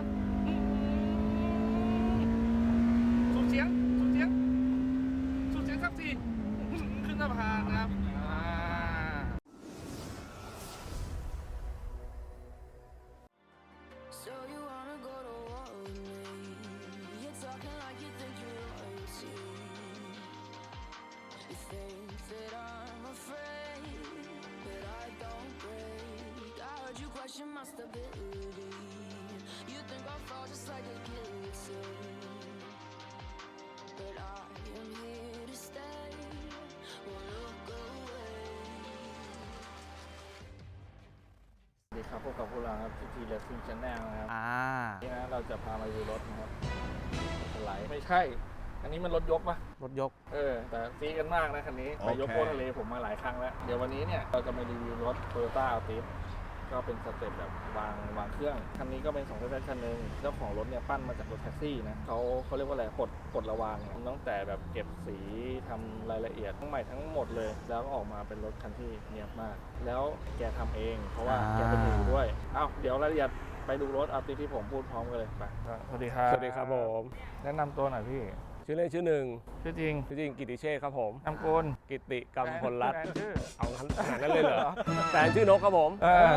บ พบกับพวกเราครับทีทีเลสซิ่งชแนลนะครับอ่านี่นะเราจะพามาดูรถนะครับสไลด์ไม่ใช่ อันนี้มันรถยกปะรถยก เออ แต่ซีกันมากนะคันนี้ ไปยกโอเคโคทะเลผมมาหลายครั้งแล้ว เดี๋ยววันนี้เนี่ยเราจะมารีวิวรถ Toyota Altis ก็เป็นสเต็ปแบบวางวางเครื่องคันนี้ก็เป็น2องแท็คันหนึ่งเจ้าของรถเนี่ยปั้นมาจากรถแท็กซี่นะเขาเขาเรียกว่าอะไรปลดปลดระวางเนี่ยตั้งแต่แบบเก็บสีทำรายละเอียดทั้งใหม่ทั้งหมดเลย แล้วก็ออกมาเป็นรถคันที่เนียบมาก แล้วแกทำเอง เพราะว่าอ่าแกเป็นมือด้วยอ้าวเดี๋ยวรายละเอียดไปดูรถอัลติที่ผมพูดพร้อมกันเลยไปสวัสดีครับสวัสดีครับผมแนะนำตัวหน่อยพี่ ชื่อเล่นชื่อหนึ่งชื่อจริงชื่อจริงกิติเชษฐ์ครับผม นามกุลกิติกำพลรัตน์แฟนชื่อเอางั้นขนาดนั้นเลยเหรอแฟนชื่อนกครับผม เออ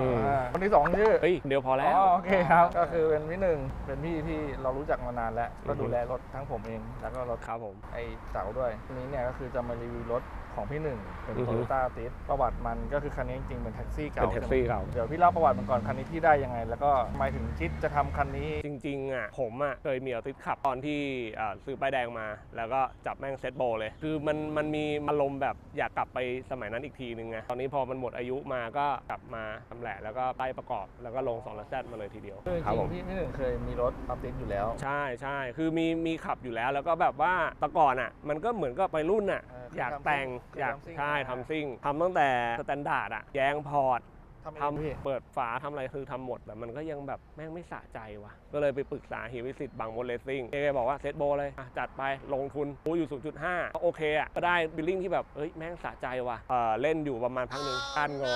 อืมอ่าคนที่สองชื่อเฮ้ยเดี๋ยวพอแล้ว อ๋อโอเคครับ ก็คือเป็นพี่หนึ่งเป็นพี่ที่เรารู้จักมานานแล้ว ก็ดูแลรถทั้งผมเอง แล้วก็รถครับผม ไอ้เต๋าด้วยทีนี้เนี่ยก็คือจะมารีวิวรถของพี่หนึ่งเป็นอือโตฮึ โยต้าติสประวัติมันก็คือคันนี้จริงๆเป็นแท็กซี่เก่าเป็นแท็กซี่ใช่ไหมเก่า เดี๋ยวพี่เล่าประวัติมันก่อนคันนี้พี่ได้ยังไง แล้วก็ทำไมถึงคิดจะทำคันนี้ จริงๆอะผมอะเคยมีเอาติดขับตอนที่อ่าซื้อป้ายแดงมา แล้วก็จับแม่งเซตโบเลย คือมันมันมีอารมณ์แบบอยากกลับไปสมัยนั้นอีกทีนึงไงตอนนี้พอมันหมดอายุมาก็กลับมาทำแหละแล้วก็ป้ายประกอบแล้วก็ลง2ล้านแซดมาเลยทีเดียวคือจครับริผงมๆพี่พี่หนึ่งเคยมีรถอัพติสอยู่แล้ว ใช่ใช่คือมีมีขับอยู่แล้วแล้วก็แบบว่าแต่ก่อนอะมันก็เหมือนกับไปรุ่นอะเออคื ออยากทำซิ่งแต่งคืออยากทำซิ่งใช่อ่าทำซิ่งทำตั้งแต่สแตนดาร์ดอะแยงพอร์ตทำเองทำพี่เปิดฝาทำอะไรคือทำหมด แต่มันก็ยังแบบแม่งไม่สะใจว่ะ ก็เลยไปปรึกษาเฮียวิสิตบางมดเลสซิ่งเอบอกว่าเซตโบเลยอะจัดไปลงทุนปูอยู่ 0.5ก็โอเคอะก็ได้บิลลิ่งที่แบบเอ้ยแม่งสะใจว่ะเออเล่นอยู่ประมาณพักหนึ่งก้านงอ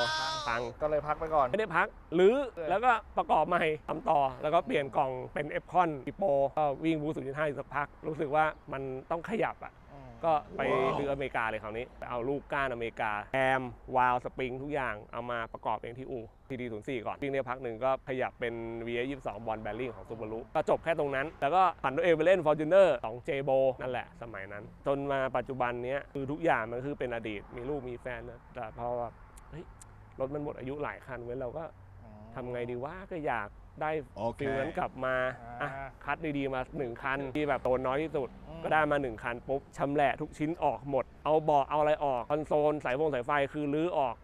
พัง ก็เลยพักไปก่อน ไม่ได้พักหรือเออแล้วก็ประกอบใหม่ทำต่อ แล้วก็เปลี่ยนกล่องเป็นเอฟคอนปิโปก็วิ่งบูสุดที่ห้าสักพัก รู้สึกว่ามันต้องขยับอะ อืม ก็ไปเรืออเมริกาเลยคราวนี้ไปเอาลูกก้านอเมริกาแอมวาลสปริงทุกอย่างเอามาประกอบเองที่อูทีดีศูนย์สี่ก่อนวิ่งได้พักหนึ่งก็ขยับเป็น v 2 2บอลแบริ่งของซูบารุก็จบแค่ตรงนั้น แล้วก็ผันตัวเองไปเล่น Fortuner 2 j b o นั่นแหละสมัยนั้น จนมาปัจจุบันเนี้ยคือทุกอย่างมันคือเป็นอดีตมีลูกมีแฟนนะแต่พอแบบเฮ้ยรถมันหมดอายุหลายคันเว้ยเราก็ทำไงดีว่าก็อยาก ได้โอเคฟิลนั้นกลับมาอ่าอะคัดดีๆมาหนึ่งคัน ที่แบบโตนน้อยที่สุดอืมก็ได้มาหนึ่งคันปุ๊บชำแหละทุกชิ้นออกหมด เอาเบาะเอาอะไรออก คอนโซลสายวงสายไฟคือรื้อออก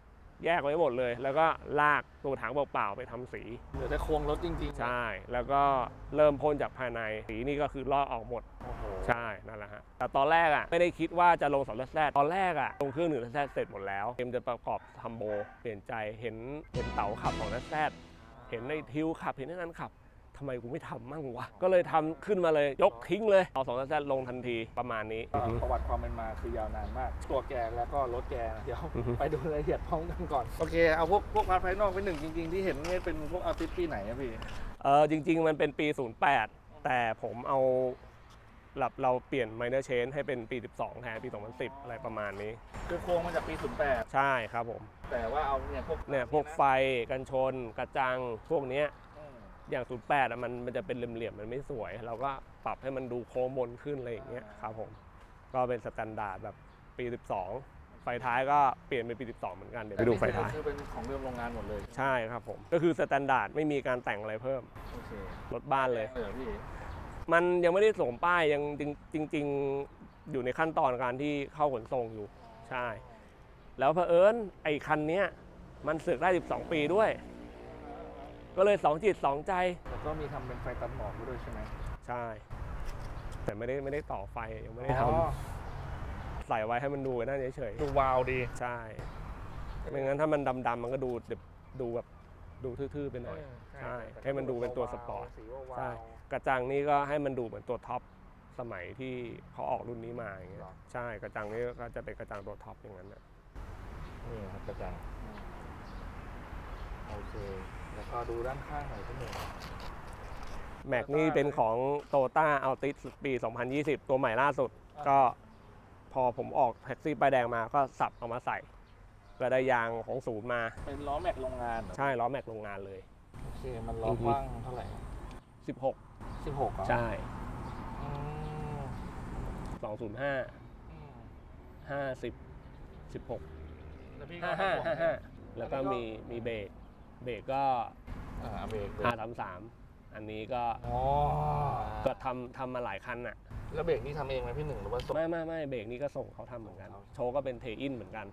แยกไว้หมดเลย แล้วก็ลากตัวถังเปล่าๆไปทำสี เหลือแต่โครงรถจริงๆใช่ แล้วก็เริ่มพ่นจากภายในสีนี่ก็คือลอกออกหมด โอ้โห ใช่ นั่นแหละฮะ แต่ตอนแรกอะไม่ได้คิดว่าจะลงสองแซดตอนแรกอะลงเครื่องหนึ่งแซดเสร็จหมดแล้วเกมจะประกอบทำโบ เปลี่ยนใจเห็นเห็นเต๋าขับของแซด เห็นในทิวขับเห็นในนั้นขับทำไมกูไม่ทำมั่งวะ ก็เลยทำขึ้นมาเลย ยกทิ้งเลย เอาสองแซดลงทันทีประมาณนี้ก็ประวัติความเป็นมาคือยาวนานมาก ตัวแกแล้วก็รถแกนะเดี๋ยวอือฮึไปดูรายละเอียดพร้อมกันก่อน โอเค เอาพวกพวกพาร์ทภายนอกเป็นหนึ่งจริง ๆ ที่เห็นเนี่ยเป็นพวกอาร์ติสปีไหนอะพี่ เออจริง ๆ มันเป็นปี 08 แต่ผมเอา หลับเราเปลี่ยน minor change ให้เป็นปี 12 แทนปี 2010 อะไรประมาณนี้ คือโครงมาจากปี 08 ใช่ครับผม แต่ว่าเอาเนี่ยพวกเนี่ยพวกไฟกันชน กระจังพวกเนี้ยอืมอย่าง 08อะมันมันจะเป็นเหลี่ยมๆมันไม่สวย เราก็ปรับให้มันดูโค้งมนขึ้นอะไรอย่างเงี้ยครับผมก็เป็นสแตนดาร์ดแบบปี 12 ไฟท้ายก็เปลี่ยนเป็นปี 12 เหมือนกันเดี๋ยวไปดูไฟท้าย คือเป็นของเดิมโรงงานหมดเลย ใช่ครับผม ก็คือสแตนดาร์ดไม่มีการแต่งอะไรเพิ่มโอเครถบ้านเลย เออพี่ มันยังไม่ได้ส่งป้ายยังจริงจริงๆอยู่ในขั้นตอนการที่เข้าขนส่งอยู่ใช่ แล้วเผอิญไอ้คันเนี้ยมันเสือกได้ 12 ปีด้วย ก็เลยสองจิตสองใจแต่ก็มีทำเป็นไฟตัดหมอกด้วยใช่ไหมใช่ แต่ไม่ได้ไม่ได้ต่อไฟยังไม่ได้ทอ๋อำใส่ไว้ให้มันดูไว้นั่นเฉยดูวาวดีๆใช่ไม่งั้นถ้ามันดำๆมันก็ดูแบบดูแบบดูทื่อๆไปหน่อย ใช่ ให้มันดูเป็นตัวสปอร์ตสีวาวๆใช่ กระจังนี่ก็ให้มันดูเหมือนตัวท็อปสมัยที่เขาออกรุ่นนี้มาอย่างเงี้ยหรอ ใช่กระจังนี่ก็จะเป็นกระจังตัวท็อปอย่างนั้นนะนี่ครับกระจังโอเคแล้วก็ดูด้านข้างหน่อยก็หนึ่ง แม็กนี่เป็นของโตต้าอัลติสปี 2020 ตัวใหม่ล่าสุดก็พอผมออกแท็กซี่ป้ายแดงมาก็สับเอามาใส่ก็ได้ยางของศูนย์มา เป็นล้อแม็กโรงงานเหรอใช่ล้อแม็กโรงงานเลย โอเคมันล้ออือฮึกว้างเท่าไหร่ 16 สิบหกอะใช่อืม205อืม50 16แล้วพี่ก็55 55แล้วก็มีมีเบรกเบรกก็อ่าเบรกเบรก533อันนี้ก็อ๋อก็ทำทำมาหลายคันน่ะ แล้วเบรกนี่ทำเองไหมพี่หนึ่งหรือว่าส่งไม่ไม่ไม่เบรกนี่ก็ส่งเขาทำเหมือนกันเอาโชว์ก็เป็นเทอินเหมือนกัน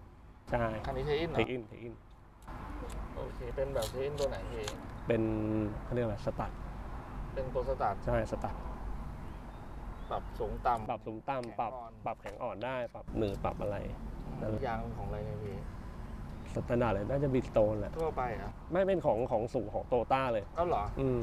ใช่คันนี้เทอินเหรเทออินเทอินโอเคเป็นแบบเทอินตัวไหนพี่เป็นเขาเรียกอะไรสตัด เป็นตัวสตาร์ทใช่สตัดปรับสูงต่ำ ปรับสูงต่ำปรับ แข็งอ่อน ปรับแข็งอ่อนได้ ปรับหนืดปรับอะไร นั่นแหละ ยางของอะไรเนี่ยพี่สแตนดาร์ดเลยน่าจะบิสโตนแหละ ทั่วไปอะไม่เป็นของของสูงของโตต้าเลย ก็เหรอ อืม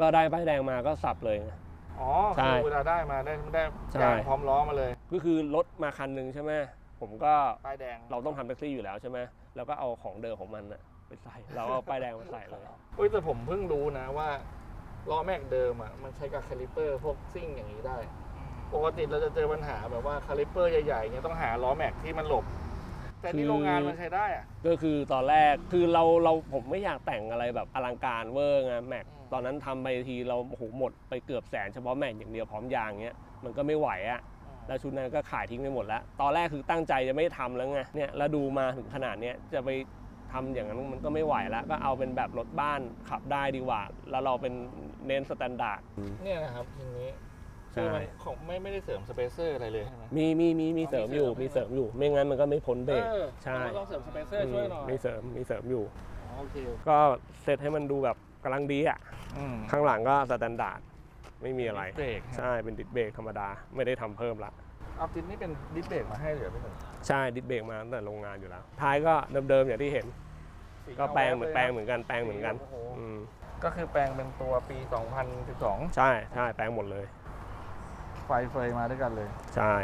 ก็ได้ป้ายแดงมาก็สับเลยไงอ๋อใช่คือเวลาได้มาได้ได้ใช่ ยางพร้อมล้อมาเลยก็คือรถมาคันหนึ่งใช่ไหมผมก็ป้ายแดงเราต้องทำแท็กซี่อยู่แล้วใช่ไหมแล้วก็เอาของเดิมของมันน่ะไปใส่ เราเอาป้ายแดงมาใส่เลย เฮ้ยแต่ผมเพิ่งรู้นะว่า ล้อแม็กเดิมอะมันใช้กับคาลิเปอร์พวกซิ่งอย่างนี้ได้ ปกติเราจะเจอปัญหาแบบว่าคาลิเปอร์ใหญ่ๆเนี่ยต้องหาล้อแม็กที่มันหลบ แต่นี่คือโรงงานมันใช้ได้อะ ก็คือตอนแรกคือเราเราผมไม่อยากแต่งอะไรแบบอลังการเวอร์ไงแม็กอืม ตอนนั้นทำไปทีเราโอ้โหหมดไปเกือบแสนเฉพาะแม็กอย่างเดียวพร้อมยางเงี้ยมันก็ไม่ไหวอะ แล้วชุดนั้นก็ขายทิ้งไปหมดแล้ว ตอนแรกคือตั้งใจจะไม่ทำแล้วไง เนี่ยแล้วดูมาถึงขนาดเนี้ยจะไป ทำอย่างนั้นมันก็ไม่ไหวแล้ว ก็เอาเป็นแบบรถบ้านขับได้ดีกว่า แล้วเราเป็นเน้นสแตนดาร์ดเนี่ยนะครับทีนี้ใช่คือมันของไม่ไม่ได้เสริมสเปเซอร์อะไรเลยใช่ไหมมีมีมีมีเสริมอยู่อ๋อมีมีเสเสริริมมอยู่ ไม่งั้นมันก็ไม่พ้นเบรกเออใช่เราต้องเสริมสเปเซอร์ช่วยหน่อยมีเสริมมีเสริมอยู่อ๋อโอเคก็เซตให้มันดูแบบกำลังดีอะอืมข้างหลังก็สแตนดาร์ด ไม่มีอะไร เบรกใช่เป็นดิสเบรกธรรมดาไม่ได้ทำเพิ่มละเอาติดนี่เป็นดิสเบรกมาให้เหรอพี่หนึ่งใช่ดิสเบรกมาตั้งแต่โรงงานอยู่แล้ว ท้ายก็เดิมๆอย่างที่เห็น สีก็แปลงเหมือนาแปลงวเหมือนกันแปลงเหมือนกันโอ้โหอืมก็คือแปลงเป็นตัวปี 2012 ใช่ใช่แปลงหมดเลย ไฟเฟยมาด้วยกันเลย ใช่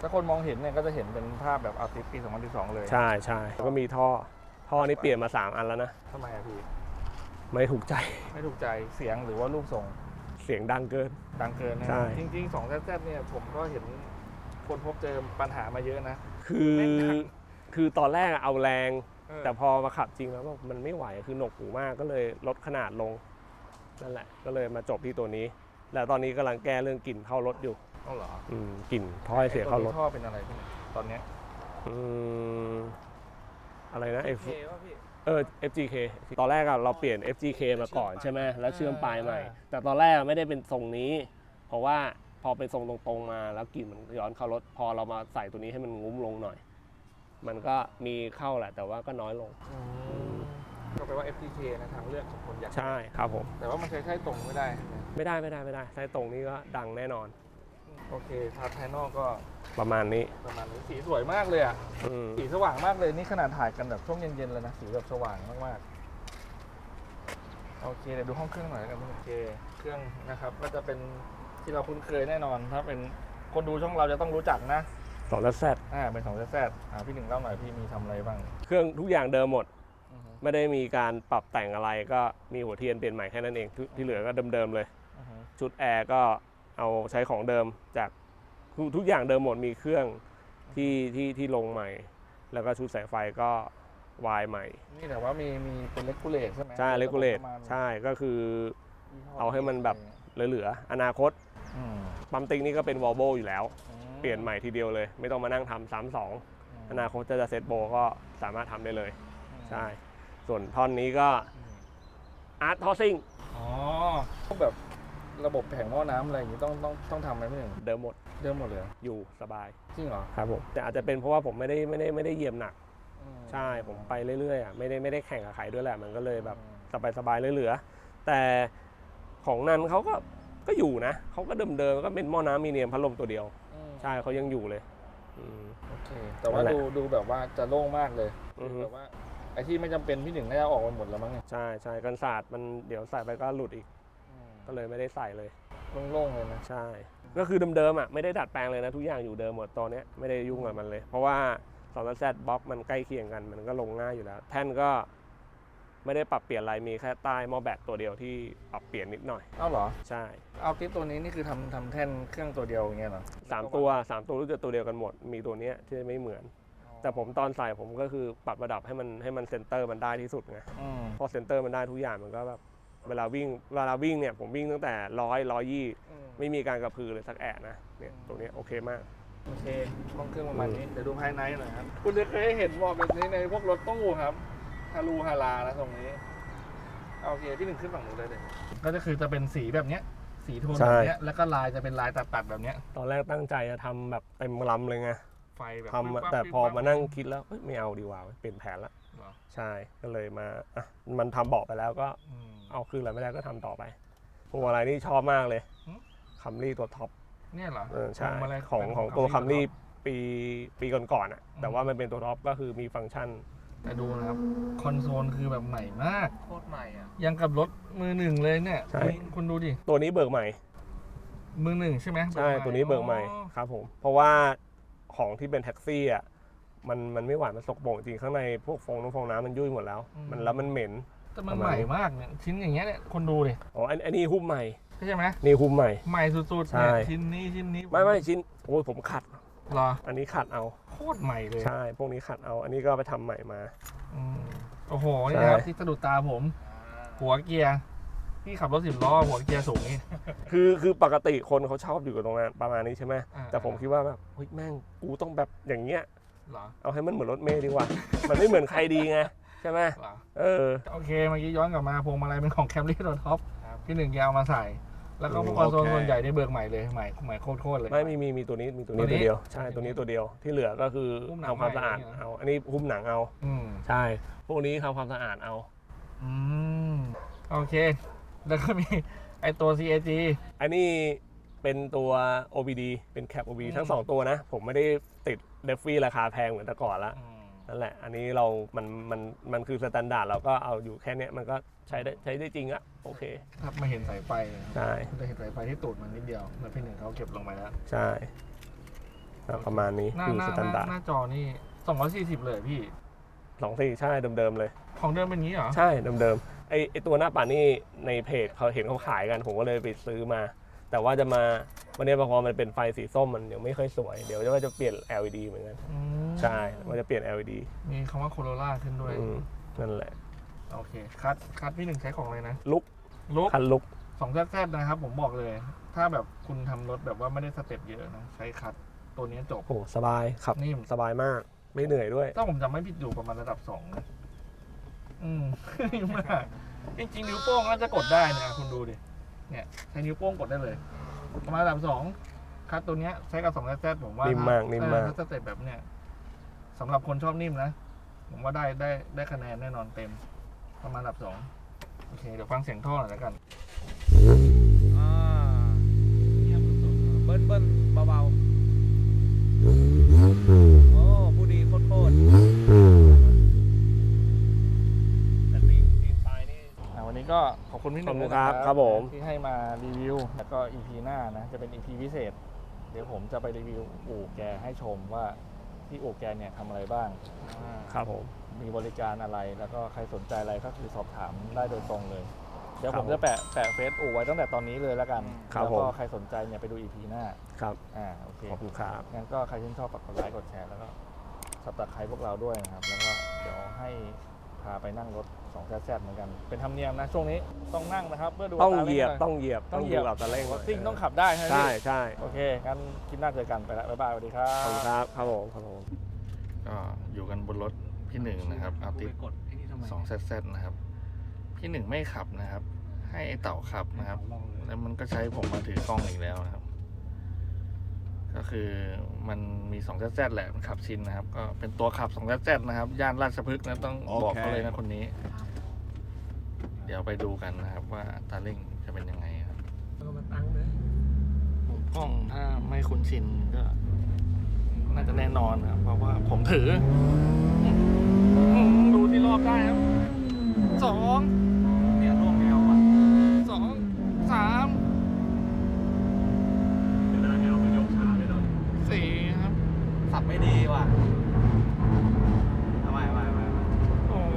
ถ้าคนมองเห็นเนี่ยก็จะเห็นเป็นภาพแบบอาร์ติสปี 2012 เลยใช่ใช่แล้วก็มีท่อ ท่อนี้เปลี่ยนมา 3 อันแล้วนะ ทำไมอะพี่ ไม่ถูกใจ ไม่ถูกใจเสียงหรือว่ารูปทรงเสียงดังเกิน ดังเกินนะใช่ จริงๆ2 z z เนี่ยผมก็เห็นคนพบเจอปัญหามาเยอะนะ คือแม่งดัง คือตอนแรกอะเอาแรง เออแต่พอมาขับจริงแล้วมันไม่ไหวคือหนวกหูมากก็เลยลดขนาดลงนั่นแหละ ก็เลยมาจบที่ตัวนี้ แล้วตอนนี้กำลังแก้เรื่องกลิ่นเข้ารถอยู่เอาเหรออืมกลิ่นท่อให้เสียเข้ารถไอ้ตัวนี้ท่อเป็นอะไรพี่หนึ่งตอนเนี้ยอืมอะไรนะ F เท่ป่ะพี่ เออ FGK ตอนแรกอะเราเปลี่ยน FGK มาก่อนใช่ไหมแล้วเชื่อมปลายใหม่อ่าแต่ตอนแรกไม่ได้เป็นทรงนี้ เพราะว่าพอเป็นทรงตรงๆมาแล้วกลิ่นมันย้อนเข้ารถ พอเรามาใส่ตัวนี้ให้มันงุ้มลงหน่อย มันก็มีเข้าแหละ แต่ว่าก็น้อยลง ก็แปลว่า FTK นะทางเลือกของคนอยาก ใช่ครับผม แต่ว่ามันใช้ใช้ตรงไม่ได้ใช่ไหมไม่ได้ไม่ได้ไม่ได้ใช้ตรงนี้ก็ดังแน่นอน โอเคพาร์ทภายนอกก็ ประมาณนี้ ประมาณนี้สีสวยมากเลยอะ อืมสีสว่างมากเลยนี่ขนาดถ่ายกันแบบช่วงเย็นๆเลยนะสีแบบสว่างมากๆโอเคเดี๋ยวดูห้องเครื่องหน่อยแล้วกันโอเคเครื่องนะครับก็จะเป็นที่เราคุ้นเคยแน่นอนถ้าเป็นคนดูช่องเราจะต้องรู้จักนะสองแซดอ่าเป็นของแซดอ่าพี่หนึ่งเล่าหน่อยพี่มีทำอะไรบ้างเครื่องทุกอย่างเดิมหมด อือฮึไม่ได้มีการปรับแต่งอะไรก็มีหัวเทียนเปลี่ยนใหม่แค่นั้นเองทุกที่เหลือก็เดิมๆเลย อือฮึชุดแอร์ก็เอาใช้ของเดิมจาก ทุกทุกอย่างเดิมหมดมีเครื่องที่ที่ที่ลงใหม่ แล้วก็ชุดสายไฟก็วายใหม่ นี่แต่ว่ามีมีเป็นเลกูเลตใช่ไหมใช่เลกูเลตประมาณใช่ก็คือยี่ห้เอาให้มันแบบเหลือๆอนาคตอืมปั๊มติ๊กนี่ก็เป็นวอลโบอยู่แล้วอืมเปลี่ยนใหม่ทีเดียวเลย ไม่ต้องมานั่งทำซ้ำสองอนาคตจะจะเซตโบก็สามารถทำได้เลย ใช่ ส่วนท่อนนี้ก็อืมอาร์ตทอซิ่งอ๋อพวกแบบ ระบบแผงหม้อน้ำอะไรอย่างนี้ต้องต้องต้องทำไหมพี่หนึ่งเดิมหมดเดิมหมดเลยเหรออยู่สบายจริงเหรอครับผมแต่อาจจะเป็นเพราะว่าผมไม่ได้ไม่ได้ไม่ได้เหยียบหนัก อืมใช่ผมไปเรื่อยๆอะไม่ได้ไม่ได้แข่งกับใครด้วยแหละมันก็เลยแบบอืมสบายๆเหลือๆแต่ของนันเขาก็ก็อยู่นะเขาก็เดิมๆก็เป็นหม้อน้ำมีเนียมพัดลมตัวเดียว อืมใช่เขายังอยู่เลยอืม โอเค แต่ว่านั่นแหละ ดูดูแบบว่าจะโล่งมากเลยอือฮึแบบว่าไอ้ที่ไม่จำเป็นพี่หนึ่งน่าจะออกมาหมดแล้วมั้งเนี่ยใช่ใช่กันศาสตร์มันเดี๋ยวใส่ไปก็หลุดอีก ก็เลยไม่ได้ใส่เลย โล่งๆเลยนะ ใช่ ก็คือเดิมๆอะไม่ได้ดัดแปลงเลยนะทุกอย่างอยู่เดิมหมดตอนเนี้ยไม่ได้ยุ่งกับมันเลย เพราะว่าสองแซดบล็อกมันใกล้เคียงกันมันก็ลงง่ายอยู่แล้ว แท่นก็ไม่ได้ปรับเปลี่ยนอะไรมีแค่ใต้หม้อแบตตัวเดียวที่ปรับเปลี่ยนนิดหน่อย เอ้าเหรอ ใช่เอาติ๊บตัวนี้นี่คือทำทำแท่นเครื่องตัวเดียวอย่างเงี้ยเหรอสามตัวสามตัวรู้จักตัวเดียวกันหมด มีตัวเนี้ยที่ไม่เหมือน แต่ผมตอนใส่ผมก็คือปรับระดับให้มันให้มันเซนเตอร์มันได้ที่สุดไงอืม พอเซนเตอร์มันได้ทุกอย่างมันก็แบบ เวลาวิ่งเวลาวิ่งเนี่ยผมวิ่งตั้งแต่ร้อยร้อยยี่ไม่มีการกระพือเลยสักแอะนะเนี่ยตัวเนี้ยโอเคมากโอเคห้องเครื่องประมาณนี้เดี๋ยวดูภายในหน่อยครับ คุณจะเคยเห็นบอกแบบนี้ในพวกรถตู้ครับฮารูฮารานะตรงนี้เอาโอเคพี่หนึ่งขึ้นฝั่งนู้นได้เลยก็จะคือจะเป็นสีแบบเนี้ย สีโทนใช่แบบเนี้ยแล้วก็ลายจะเป็นลายตัดๆแบบเนี้ย ตอนแรกตั้งใจจะทำแบบเต็มลำเลยไงไฟแบบทำอะวิบวับแต่พอวิบวับมานั่งคิดแล้วเอ้ยไม่เอาดีกว่าเปลี่ยนแผนละ เหรอใช่ก็เลยมาอะมันทำเบาะไปแล้วก็อืม เอาคืนอะไรไม่ได้ก็ทำต่อไปพวงมาลัยนี่ชอบมากเลยหืม คัมรี่ตัวท็อปเนี่ยเหรอเออใช่พวงมาลัยของเป็นของตัว Camry คัมรี่ปีปีก่อนๆอะอืมแต่ว่ามันเป็นตัวท็อปก็คือมีฟังก์ชัน แต่ดูนะครับ คอนโซลคือแบบใหม่มาก โคตรใหม่อะ ยังกับรถมือหนึ่งเลยเนี่ยใช่ คุณคุณดูดิ ตัวนี้เบิกใหม่ มือหนึ่งใช่ไหมใช่เบิกใหม่ตัวนี้เบิกใหม่อ๋อครับผม เพราะว่าของที่เป็นแท็กซี่อะ มันมันไม่ไหวมันสกปรกจริงข้างในพวกฟองน้ำฟองน้ำมันยุ่ยหมดแล้วมันแล้วมันเหม็น แต่มันประใหมาณม่นี้มากเนี่ยชิ้นอย่างเงี้ยเนี่ยคนดูดิอ๋ออันอันนี้หุ้มใหม่ใช่ไหมนี่หุ้มใหม่ ใหม่สุดๆใช่เนี่ยชิ้นนี้ชิ้นนี้ไม่ไม่ชิ้นโอ้ยผมขัด เหรออันนี้ขัดเอาโคตรใหม่เลยใช่ พวกนี้ขัดเอา อันนี้ก็ไปทำใหม่มา อืมโอ้โหนี่นะครับใช่ ที่สะดุดตาผม หัวเกียร์พี่ขับรถสิบล้อหัวเกียร์สูงนี่ คือคือปกติคนเขาชอบอยู่กับตรงนั้นประมาณนี้ใช่ไหมอ่า แต่ผมคิดว่าแบบเฮ้ยแม่งกูต้องแบบอย่างเงี้ยเหรอเอาให้มันเหมือนรถเมล์ดีกว่า มันไม่เหมือนใครดีไงใช่ไหมเหรอเออ โอเคเมื่อกี้ย้อนกลับมาพวงมาลัยเป็นของแคมรี่ตัวท็อปพี่หนึ่งยาวมาใส่ แล้วก็อืมคอนโซลโอเคส่วนใหญ่ได้เบิกใหม่เลยใหม่ใหม่โคตรๆเลย ไม่มีมีมีตัวนี้มีตัวนี้ตัวนี้ตัวเดียวใช่ตัวนี้ตัวเดียวที่เหลือก็คือหุ้มหนังทำความใหม่สะอาดอย่างเงี้ยเอาอันนี้หุ้มหนังเอาอืมใช่ พวกนี้ทำความสะอาดเอาอืมโอเค แล้วก็มีไอตัว CAG อันนี้เป็นตัว OBD เป็นแคป OBD ทั้งสองตัวนะ ผมไม่ได้ติด เดฟฟี่ราคาแพงเหมือนแต่ก่อนละอืมนั่นแหละ อันนี้เรา มัน มัน มันคือสแตนดาร์ดเราก็เอาอยู่แค่เนี้ยมันก็ใช้ได้ใช้ได้จริงอะโอเคถ้าไม่เห็นสายไฟเลยครับใช่ จะเห็นสายไฟที่ตูดมันนิดเดียวแล้วพี่หนึ่งเขาเก็บลงไปแล้วใช่ก็ประมาณนี้หน้าคือหน้าสแตนหดาน้าร์ดหน้าจอนี่240 เลยพี่ สองสี่ใช่เดิมๆเลย ของเดิมเป็นอย่างนี้เหรอ ใช่เดิมๆไอไอตัวหน้าปัดนี่ในเพจเขาเห็นเขาขายกันผมก็เลยไปซื้อมา แต่ว่าจะมา วันนี้พอมันเป็นไฟสีส้มมันยังไม่ค่อยสวย เดี๋ยวจะว่าจะเปลี่ยน LED เหมือนกัน อืมใช่ว่าจะเปลี่ยน LED มีคำว่าโคโรล่าขึ้นด้วย อืมนั่นแหละ โอเค คัดคัดพี่หนึ่งใช้ของอะไรนะลุกลุกคันลุก สองแซดนะครับ ผมบอกเลย ถ้าแบบคุณทำรถแบบว่าไม่ได้สเต็ปเยอะนะ ใช้คัดตัวนี้จบ โอ้สบายขับนิ่ม สบายมาก ไม่เหนื่อยด้วย ถ้าผมจำไม่ผิดอยู่ประมาณระดับสองนะอืม นิ่มมาก จริงๆ นิ้วโป้งน่าจะกดได้นะ คุณดูดิ เนี่ย ใช้นิ้วโป้งกดได้เลย ประมาณระดับสองคัดตัวเนี้ยใช้กับสองแซดผมว่านิ่มมากนิ่มมาก เออถ้าสเต็ปแบบเนี้ยสำหรับคนชอบนิ่มนะ ผมว่าได้ได้ได้คะแนนแน่นอนเต็ม ประมาณระดับสองโอเค เดี๋ยวฟังเสียงท่อหน่อยแล้วกัน อ่าเงียบสุดๆเบิ้ลเบิ้ลเบาๆ โอ้ผู้ดีโคตรแต่ นนี้ก็ขอบคุณพี่หนึ่งขอบคุณด้วยนะครับครับผม ที่ให้มารีวิว แล้วก็ EP หน้านะ จะเป็น EP พิเศษ เดี๋ยวผมจะไปรีวิวอู่แกให้ชมว่าที่อู่แกเนี่ยทำอะไรบ้างอ่าครับผม มีบริการอะไรแล้วก็ใครสนใจอะไรก็คือสอบถามได้โดยตรงเลย เดี๋ยวครัผบมจะแปะแปะเฟซอู่ไว้ตั้งแต่ตอนนี้เลยแล้วกันครับแล้วก็ผม ใครสนใจเนี่ยไปดู EP หน้าครับ อ่าโอเค ขอบคุณครับ งั้นก็ใครที่นชอบฝากกดไลค์กดแชร์แล้วก็สับตะไคร้พวกเราด้วยนะครับ แล้วก็เดี๋ยวให้พาไปนั่งรถ 2แซดเหมือนกัน เป็นธรรมเนียมนะ ช่วงนี้ต้องนั่งนะครับเพื่อดูต้องตาเหยียบร่งต้องเหยียบต้องเหยียบดูอัตราเร่งรถซิ่งต้องขับได้ใช่ไหมใช่พี่ใช่โอเคงั้นคลิปหน้าเจอกันไปแล้วบ๊ายบายสวัสดีครัขอบคุณบครับครับผมครับผมก็อยู่กันบนรถพี่หนึ่งนะครับอาๆกูติไปกดไอ้นี่ทำไมสองแซดนะครับ พี่หนึ่งไม่ขับนะครับ ให้ไอ้เต่าขับนะครับ แล้วมันก็ใช้ผมมาถือกล้องอีกแล้วนะครับ ก็คือมันมี2 z z แหละมันขับชินนะครับ ก็เป็นตัวขับ2 z z นะครับ ย่านราชพฤกษ์นะต้องบอกเขาเลยนะคนนี้ เดี๋ยวไปดูกันนะครับ ว่าตาเร่งจะเป็นยังไงครับก็มาตั้งเลยผมกล้องถ้าไม่คุ้นชินก็น่าจะแน่นอนครับเพราะว่าผมถืออืมดูที่รอบได้ครับสอง เนี่ยร่วงแนวอะ สองสาม เวลาแอลมันยกช้าไปหน่อย สี่ครับ สับไม่ดีว่ะทำไมทำไมทำไม โอ้โห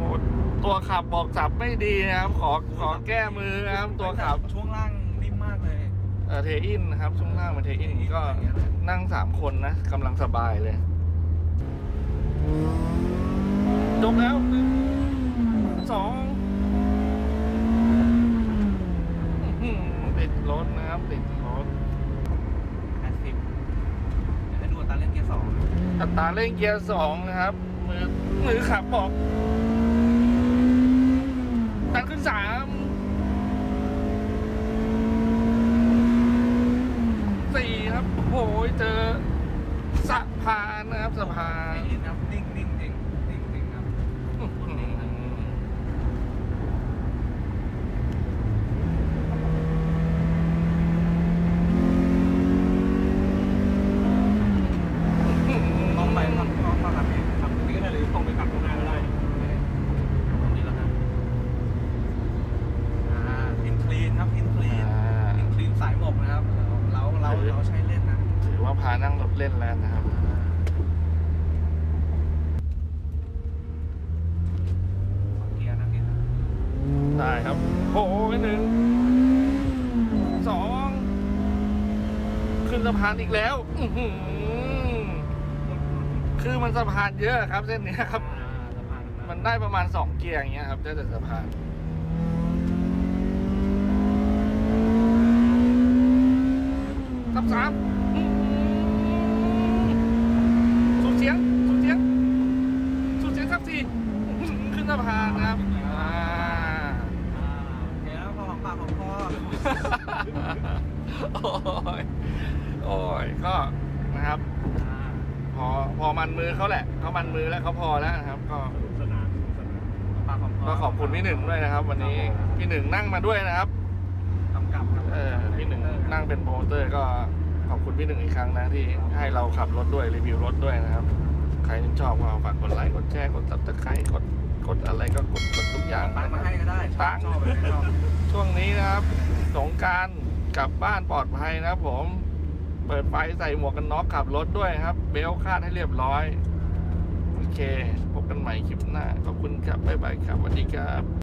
ตัวขั บบอกสับไม่ดีนะครับ ขอขอแก้มือนะครับตัวขับ ช่วงล่างนิ่มมากเลยเอ่อเทอินนะครับช่วงล่างเป็นเทอินอย่างนี้ก็นั่งสามคนนะกำลังสบายเลยจบแล้วหนึ่งสองอื้อหือติดรถนะครับ ติดรถ แปดสิบเดี๋ยวให้ดูอัตราเล่นเกียร์สองอัตราเร่งเกียร์สองนะครับ มือมือขับบอก ตัดขึ้นสามสี่ครับโอ้ยเจอสะพานนะครับสะพาน ไอ้นี่นะครับนิ่งนิ่งจริงนิ่งจริงครับ ต้องไปทำต้องมาทำเองทำตรงนี้ก็ได้หรือตรงไปกลับตรงหน้าก็ได้ตรงนี้แล้วกันอ่าอินคลีนครับอินคลีน อ่า อินคลีนสายหมกนะครับ เราเราเราเราใช้เล่นนะ ถือว่าพานั่งรถเล่นแล้วนะครับ สองเกียร์นะเกียร์นะ ได้ครับ โอ้ยหนึ่งสองขึ้นสะพานอีกแล้วอื้อหือคือมันสะพานเยอะครับ เส้นเนี้ยครับอ่าสะพานมันได้ประมาณสองเกียร์อย่างเงี้ยครับได้แต่สะพานทับสามอื้อหือสุดเสียง สุดเสียง สุดเสียงทับสี่อื้อหือขึ้นสะพานนะครับอ่า อ่าโอเคแล้วพอของปากของคอ โอ้ย โอ้ยก็นะครับอ่าพอพอมันมือเขาแหละเขามันมือแล้วเขาพอแล้วนะครับ ก็สนามสนามปากของคอก็ขอบคุณพี่หนึ่งด้วยนะครับ วันนี้พี่หนึ่งนั่งมาด้วยนะครับกำกับครับเออพี่หนึ่งนั่งเป็นโปรโมเตอร์ก็ขอบคุณพี่หนึ่งอีกครั้งนะที่ให้เราขับรถด้วยรีวิวรถด้วยนะครับ ใครที่ชอบก็ฝากกดไลค์กดแชร์กดซับสไครต์กดกดอะไรก็กดกดทุกอย่างตังนะค์คมารับให้ก็ได้ชอบตังค์ชอบไม่ชอบช่วงนี้นะครับ สงกรารกลับบ้านปลอดภัยนะครับผม เปิดไฟใส่หมวกกันน็อกขับรถด้วยครับ เบลต์คาดให้เรียบร้อย โอเค พบกันใหม่คลิปหน้า ขอบคุณครับ บ๊ายบายครับสวัสดีครับ